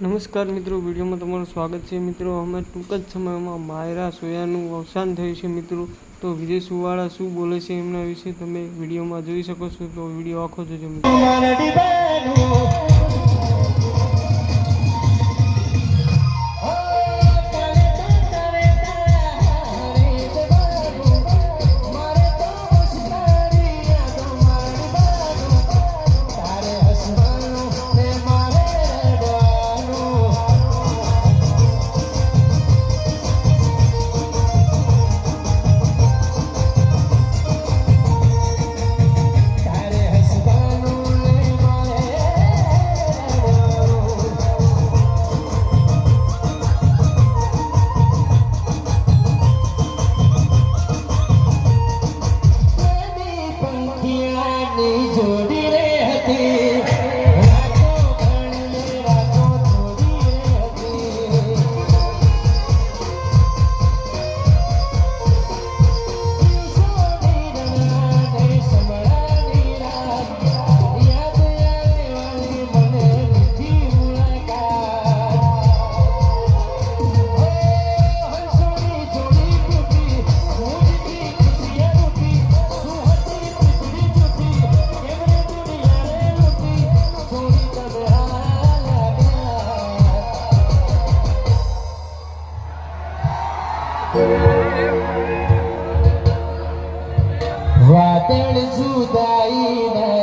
નમસ્કાર મિત્રો, વિડીયોમાં તમારું સ્વાગત છે. મિત્રો, અમે ટૂંક જ સમયમાં માયરા સોયાનું અવસાન થયું છે મિત્રો. તો વિજય સુવાળા શું બોલે છે એમના વિશે તમે વિડીયોમાં જોઈ શકો છો. તો વીડિયો આખો જોજો મિત્રો. વાદળ જુદાઈ નયા